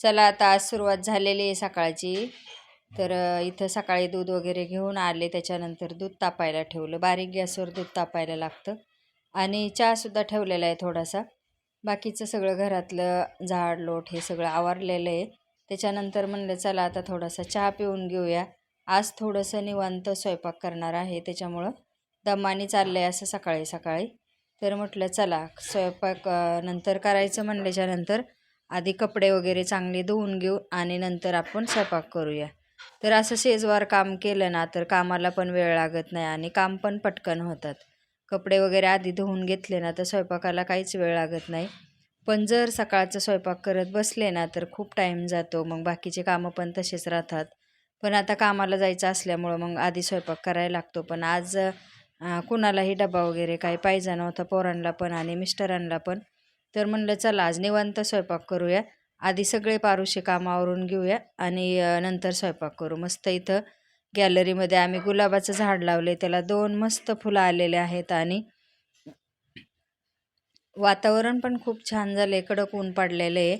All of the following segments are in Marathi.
चला आता आज सुरुवात झालेली आहे सकाळची. तर इथं सकाळी दूध वगैरे घेऊन आले त्याच्यानंतर दूध तापायला ठेवलं. बारीक गॅसवर दूध तापायला लागतं. आणि चहासुद्धा ठेवलेला आहे थोडासा. बाकीचं सगळं घरातलं झाड लोट हे सगळं आवरलेलं आहे. त्याच्यानंतर म्हणलं चला आता थोडासा चहा पिऊन घेऊया. आज थोडंसं निवांत स्वयंपाक करणार आहे त्याच्यामुळं दमाने चाललं आहे असं सकाळी सकाळी. तर म्हटलं चला स्वयंपाक नंतर करायचं म्हणल्याच्यानंतर आधी कपडे वगैरे चांगले धुवून घेऊ आणि नंतर आपण स्वयंपाक करूया. तर असं शेजवार काम केलं ना तर कामाला पण वेळ लागत नाही आणि काम पण पटकन होतात. कपडे वगैरे आधी धुवून घेतले ना तर स्वयंपाकाला काहीच वेळ लागत नाही. पण जर सकाळचं स्वयंपाक करत बसले ना तर खूप टाईम जातो मग बाकीचे कामं पण तसेच राहतात. पण आता कामाला जायचं असल्यामुळं मग आधी स्वयंपाक करायला लागतो. पण आज कुणालाही डबा वगैरे काही पाहिजे नव्हता पोरांना पण आणि मिस्टरांना पण. तर म्हणलं चला आज निवांत स्वयंपाक करूया. आधी सगळे पारुशे कामावरून घेऊया आणि नंतर स्वयंपाक करू. मस्त इथं गॅलरीमध्ये आम्ही गुलाबाचं झाड लावले त्याला दोन मस्त फुलं आलेले आहेत आणि वातावरण पण खूप छान झालं आहे कडक ऊन पडलेलं आहे.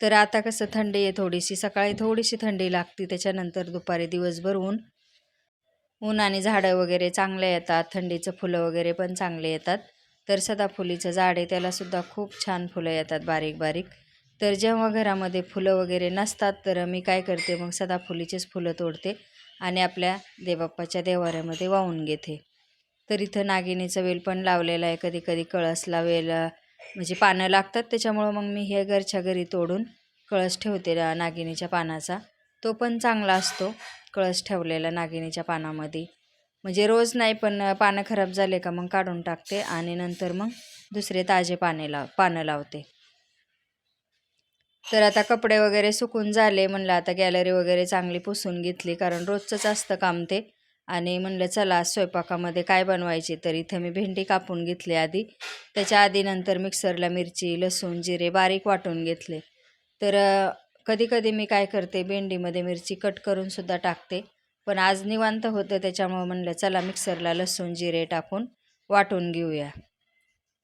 तर आता कसं थंडी आहे थोडीशी. सकाळी थोडीशी थंडी लागते त्याच्यानंतर दुपारी दिवसभर ऊन. ऊन आणि झाडं वगैरे चांगले येतात. थंडीचं फुलं वगैरे पण चांगले येतात. तर सदाफुलीचं झाड आहे त्यालासुद्धा खूप छान फुलं येतात बारीक बारीक. तर जेव्हा घरामध्ये फुलं वगैरे नसतात तर मी काय करते मग सदाफुलीचीच फुलं तोडते आणि आपल्या देवबाप्पाच्या देवाऱ्यामध्ये वाहून घेते. तर इथं नागिनीचं वेल पण लावलेलं आहे कधी कधी कळसला वेल म्हणजे पानं लागतात त्याच्यामुळं मग मी हे घरच्या घरी तोडून कळस ठेवते नागिनीच्या पानाचा. तो पण चांगला असतो कळस ठेवलेला नागिनीच्या पानामध्ये. म्हणजे रोज नाही पण पानं खराब झाले का मग काढून टाकते आणि नंतर मग दुसरे ताजे पाने लाव पानं लावते. तर आता कपडे वगैरे सुकून झाले म्हणलं आता गॅलरी वगैरे चांगली पुसून घेतली कारण रोजचंच असतं काम ते. आणि म्हणलं चला स्वयंपाकामध्ये काय बनवायचे? तर इथं मी भेंडी कापून घेतली आधी. त्याच्या आधी नंतर मिक्सरला मिरची लसूण जिरे बारीक वाटून घेतले. तर कधी कधी मी काय करते भेंडीमध्ये मिरची कट करूनसुद्धा टाकते. पण आज निवांत होतं त्याच्यामुळं म्हणलं चला मिक्सरला लसूण जिरे टाकून वाटून घेऊया.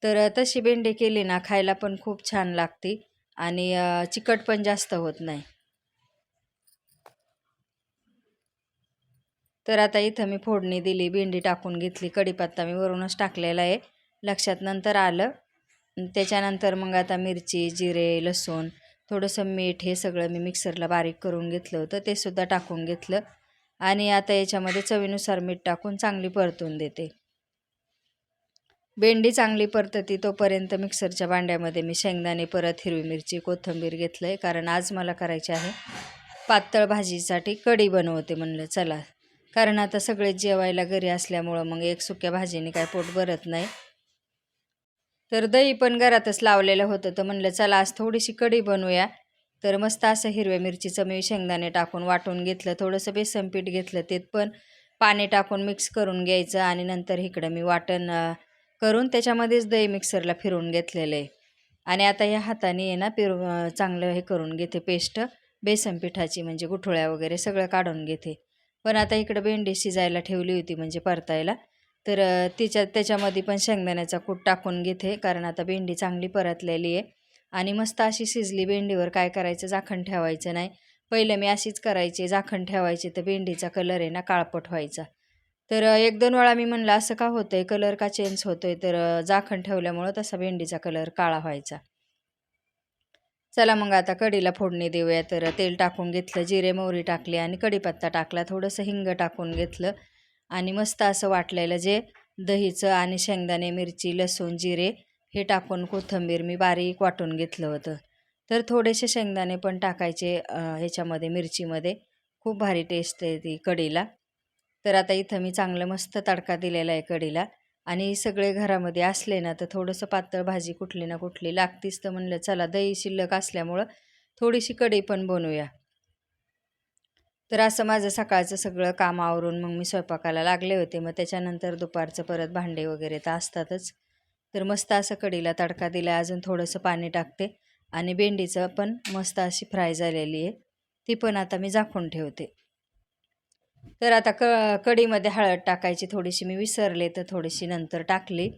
तर तशी भेंडी केली ना खायला पण खूप छान लागते आणि चिकट पण जास्त होत नाही. तर आता इथं मी फोडणी दिली भेंडी टाकून घेतली कढीपत्ता मी वरूनच टाकलेला आहे. लक्षात नंतर आलं. त्याच्यानंतर मग आता मिरची जिरे लसूण थोडंसं मीठ हे सगळं मी मिक्सरला बारीक करून घेतलं होतं ते सुद्धा टाकून घेतलं. आणि आता याच्यामध्ये चवीनुसार मीठ टाकून चांगली परतून देते. भेंडी चांगली परतती तोपर्यंत मिक्सरच्या भांड्यामध्ये मी शेंगदाणे परत हिरवी मिरची कोथिंबीर घेतलं आहे कारण आज मला करायचे आहे पातळ भाजीसाठी कढी बनवते म्हणलं चला. कारण आता सगळे जेवायला घरी असल्यामुळं मग एक सुक्या भाजीने काय पोट भरत नाही. तर दही पण घरातच लावलेलं होतं तर म्हणलं चला आज थोडीशी कढी बनवूया. तर मस्त असं हिरव्या मिरचीचं मी शेंगदाणे टाकून वाटून घेतलं थोडंसं बेसन पीठ घेतलं ते पण पाणी टाकून मिक्स करून घ्यायचं आणि नंतर इकडं मी वाटण करून त्याच्यामध्येच दही मिक्सरला फिरवून घेतलेलं आहे. आणि आता या हाताने आहे ना पिरू चांगलं हे करून घेते पेस्ट बेसन पिठाची म्हणजे गुठळ्या वगैरे सगळं काढून घेते. पण आता इकडं भेंडी शिजायला ठेवली होती म्हणजे परतायला तर तिच्या त्याच्यामध्ये पण शेंगदाण्याचा कूट टाकून घेते कारण आता भेंडी चांगली परतलेली आहे. आणि मस्त अशी शिजली भेंडीवर काय करायचं? झाकण ठेवायचं नाही. पहिलं मी अशीच करायची झाकण ठेवायची. तर भेंडीचा कलर आहे ना काळपट व्हायचा. तर एक दोन वेळा मी म्हणलं असं का होतंय? कलर का चेंज होतोय? तर जाखण झाकण ठेवल्यामुळं तसा भेंडीचा कलर काळा व्हायचा. चला मग आता कढीला फोडणी देऊया. तर तेल टाकून घेतलं जिरे मोहरी टाकली आणि कढीपत्ता टाकला. थोडंसं हिंग टाकून घेतलं. आणि मस्त असं वाटलेलं जे दहीचं आणि शेंगदाणे मिरची लसूण जिरे हे टाकून कोथिंबीर मी बारीक वाटून घेतलं होतं. तर थोडेसे शेंगदाणे पण टाकायचे ह्याच्यामध्ये मिरचीमध्ये. खूप भारी टेस्ट आहे ती कढीला. तर आता इथं मी चांगलं मस्त तडका दिलेला आहे कढीला. आणि सगळे घरामध्ये असले ना तर थोडंसं पातळ भाजी कुठली ना कुठली लागतीच तर म्हणलं चला दही शिल्लक असल्यामुळं थोडीशी कढी पण बनवूया. तर असं माझं सकाळचं सगळं काम आवरून मग मी स्वयंपाकाला लागले होते. मग त्याच्यानंतर दुपारचं परत भांडे वगैरे तर असतातच. तर मस्त असं कढीला तडका दिला अजून थोडंसं पाणी टाकते. आणि भेंडीचं पण मस्त अशी फ्राय झालेली आहे. ती पण आता मी झाकून ठेवते. तर आता क कढीमध्ये हळद टाकायची थोडीशी मी विसरले तर थोडीशी नंतर टाकली.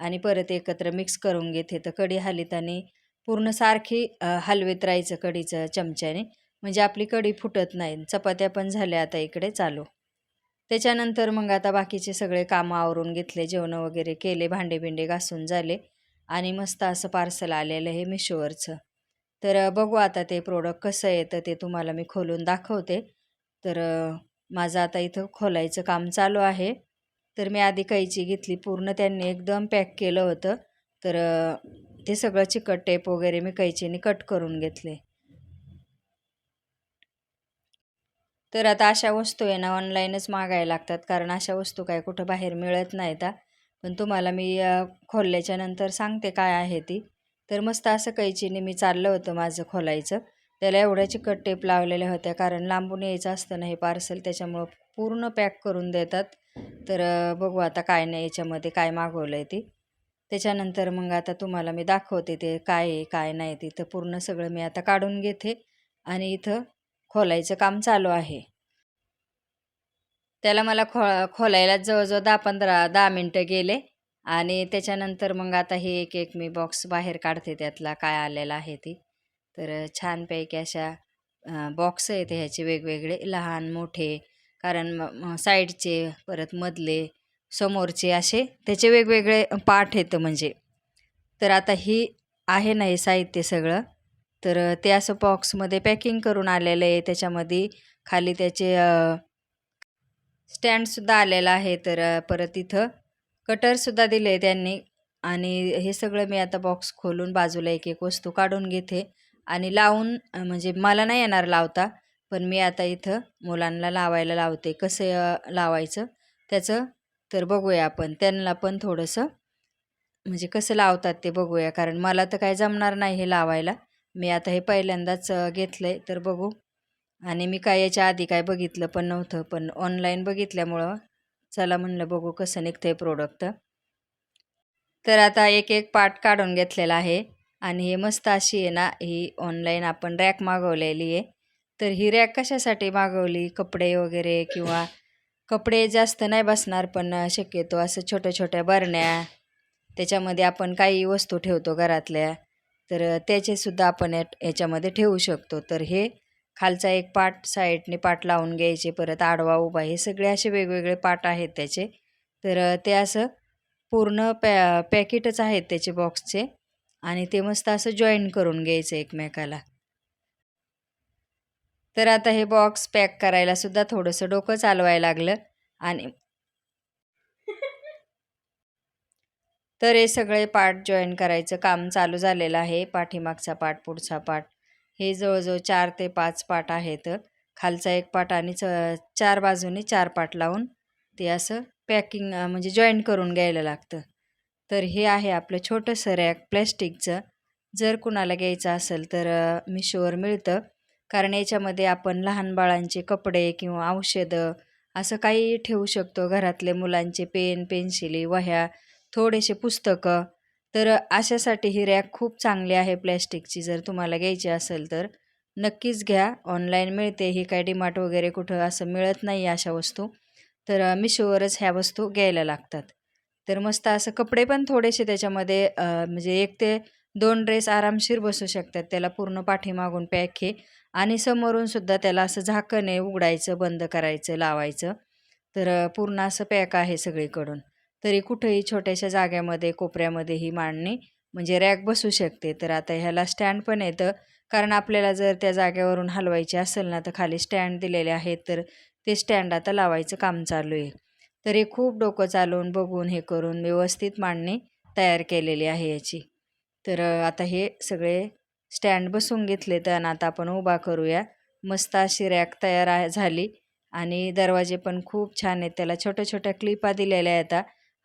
आणि परत एकत्र मिक्स करून घेते. तर कढी हालीत आणि पूर्ण सारखी हलवीत राहायचं कढीचं चमच्याने. म्हणजे आपली कढी फुटत नाही. चपात्या पण झाल्या आता इकडे चालू. त्याच्यानंतर मग आता बाकीचे सगळे कामं आवरून घेतले जेवणं वगैरे केले भांडे बिंडे घासून झाले आणि मस्त असं पार्सल आलेलं आहे मिशोवरचं. तर बघू आता ते प्रोडक्ट कसं येतं ते तुम्हाला मी खोलून दाखवते. तर माझं आता इथं खोलायचं काम चालू आहे. तर मी आधी कैची घेतली पूर्ण त्यांनी एकदम पॅक केलं होतं. तर ते सगळं चिकट टेप वगैरे मी कैचीने कट करून घेतले. तर आता अशा वस्तू आहे ना ऑनलाईनच मागायला लागतात. कारण अशा वस्तू काय कुठं बाहेर मिळत नाहीत पण तुम्हाला मी खोलल्याच्या नंतर सांगते काय आहे ती. तर मस्त असं कैचीने मी चाललं होतं माझं खोलायचं. त्याला एवढ्या चिकट टेप लावलेल्या होत्या. कारण लांबून यायचं असतं ना हे पार्सल त्याच्यामुळं पूर्ण पॅक करून देतात. तर बघू आता काय नाही याच्यामध्ये काय मागवलं आहे ती. त्याच्यानंतर मग आता तुम्हाला मी दाखवते ते काय आहे काय नाही ते. तर पूर्ण सगळं मी आता काढून घेते. आणि इथं खोलायचं काम चालू आहे. त्याला मला खो खोलायला जवळजवळ दहा पंधरा दहा मिनटं गेले आणि त्याच्यानंतर मग आता हे एक एक मी बॉक्स बाहेर काढते त्यातला काय आलेला आहे ती. तर छानपैकी अशा बॉक्स आहेत ह्याचे वेगवेगळे लहान मोठे कारण साईडचे परत मधले समोरचे असे त्याचे वेगवेगळे पार्ट आहेत म्हणजे. तर आता ही आहे ना हे साहित्य सगळं. तर ते असं बॉक्समध्ये पॅकिंग करून आलेलं आहे. त्याच्यामध्ये खाली त्याचे स्टँडसुद्धा आलेला आहे. तर परत इथं कटरसुद्धा दिले आहे त्यांनी. आणि हे सगळं मी आता बॉक्स खोलून बाजूला एक एक वस्तू काढून घेते. आणि लावून म्हणजे मला नाही येणार लावता पण मी आता इथं मुलांना लावायला लावते. कसं लावायचं त्याचं तर बघूया आपण. त्यांना पण थोडंसं म्हणजे कसं लावतात ते बघूया. कारण मला तर काय जमणार नाही हे लावायला. मी आता हे पहिल्यांदाच घेतलं आहे तर बघू. आणि मी काय याच्या आधी काय बघितलं पण नव्हतं. पण ऑनलाईन बघितल्यामुळं चला म्हणलं बघू कसं निघतं आहे प्रोडक्ट तर आता एक एक पार्ट काढून घेतलेला आहे. आणि हे मस्त अशी आहे ना ही ऑनलाईन आपण रॅक मागवलेली आहे. तर ही रॅक कशासाठी मागवली? कपडे वगैरे किंवा कपडे जास्त नाही बसणार पण शक्यतो असं छोट्या छोट्या बरण्या त्याच्यामध्ये आपण काही वस्तू ठेवतो घरातल्या. तर त्याचेसुद्धा आपण यात- याच्यामध्ये ठेवू शकतो. तर हे खालचा एक पाट साईडने पाट लावून घ्यायचे परत आडवा उभा हे सगळे असे वेगवेगळे पाट आहेत त्याचे. तर ते असं पूर्ण पॅ पॅकेटच आहेत त्याचे बॉक्सचे आणि ते मस्त असं जॉईन करून घ्यायचं एकमेकाला. तर आता हे बॉक्स पॅक करायला सुद्धा थोडंसं डोकं चालवायला लागलं आणि तर हे सगळे पार्ट जॉईन करायचं. काम चालू झालेलं आहे. पाठीमागचा पार्ट पुढचा पार्ट. हे जवळजवळ चार ते पाच पार्ट आहेत. खालचा एक पार्ट आणि च चार बाजूनी चार पार्ट लावून ते असं पॅकिंग म्हणजे जॉईन करून घ्यायला लागतं. तर हे आहे आपलं छोटंसं रॅक प्लॅस्टिकचं. जर कुणाला घ्यायचं असेल तर मिशोवर मिळतं. कारण याच्यामध्ये आपण लहान बाळांचे कपडे किंवा औषधं असं काही ठेवू शकतो. घरातले मुलांचे पेन पेन्सिली वह्या थोडेसे पुस्तकं. तर अशासाठी ही रॅक खूप चांगली आहे प्लॅस्टिकची जर तुम्हाला घ्यायची असेल तर. नक्कीच घ्या. ऑनलाईन मिळते. ही काय डिमार्ट वगैरे कुठं असं मिळत नाही अशा वस्तू. तर मिशोवरच ह्या वस्तू घ्यायला लागतात. तर मस्त असं कपडे पण थोडेसे त्याच्यामध्ये म्हणजे एक ते दोन ड्रेस आरामशीर बसू शकतात. त्याला पूर्ण पाठीमागून पॅक हे आणि समोरून सुद्धा त्याला असं झाकण आहे उघडायचं बंद करायचं लावायचं. तर पूर्ण असं पॅक आहे सगळीकडून. तरी कुठेही छोट्याशा जाग्यामध्ये कोपऱ्यामध्ये ही मांडणी म्हणजे रॅक बसू शकते. तर आता ह्याला स्टँड पण येतं. कारण आपल्याला जर त्या जागेवरून हलवायची असेल ना तर खाली स्टँड दिलेले आहेत. तर ते स्टँड आता लावायचं काम चालू आहे. तरी खूप डोकं चालवून बघून हे करून व्यवस्थित मांडणी तयार केलेली आहे याची. तर आता हे सगळे स्टँड बसून घेतले तर आता आपण उभा करूया. मस्त अशी रॅक तयार आहे झाली. आणि दरवाजे पण खूप छान आहेत. त्याला छोट्या छोट्या क्लिपा दिलेल्या आहेत.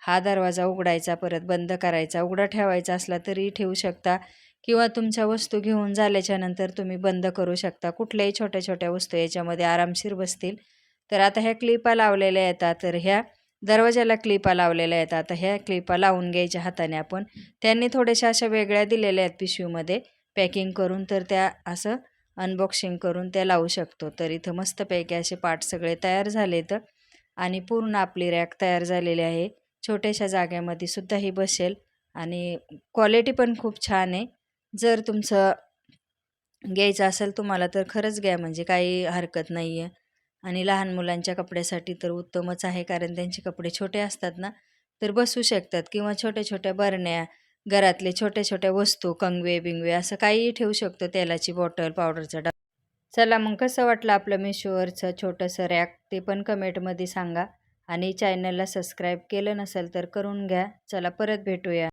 हा दरवाजा उघडायचा परत बंद करायचा उघडा ठेवायचा असला तरी ठेवू शकता किंवा तुमच्या वस्तू घेऊन झाल्याच्यानंतर तुम्ही बंद करू शकता. कुठल्याही छोट्या छोट्या वस्तू याच्यामध्ये आरामशीर बसतील. तर आता ह्या क्लिपा लावलेल्या येतात. तर ह्या दरवाजाला क्लिपा लावलेल्या आहेत आता ह्या क्लिपा लावून घ्यायच्या हाताने आपण. त्यांनी थोड्याशा अशा वेगळ्या दिलेल्या आहेत पिशवीमध्ये. पॅकिंग करून तर त्या असं अनबॉक्सिंग करून त्या लावू शकतो. तर इथं मस्तपैकी असे पार्ट सगळे तयार झालेत. आणि पूर्ण आपली रॅक तयार झालेली आहे. छोट्याशा जाग्यामध्ये सुद्धा ही बसेल आणि क्वालिटी पण खूप छान आहे. जर तुमचं घ्यायचं असेल तुम्हाला तर खरंच घ्या म्हणजे काही हरकत नाही आहे आणि लहान मुलांच्या कपड्यासाठी तर उत्तमच आहे कारण त्यांचे कपडे छोटे असतात ना तर बसू शकतात किंवा छोट्या छोट्या बरण्या घरातले छोट्या छोट्या वस्तू कंगवे बिंगवे असं काहीही ठेवू शकतो तेलाची बॉटल पावडरचा डबा. चला मग कसं वाटलं आपलं मिशोवरचं छोटंसं रॅक ते पण कमेंटमध्ये सांगा. आणि चॅनलला सबस्क्राईब केलं नसेल तर करून घ्या. चला परत भेटूया.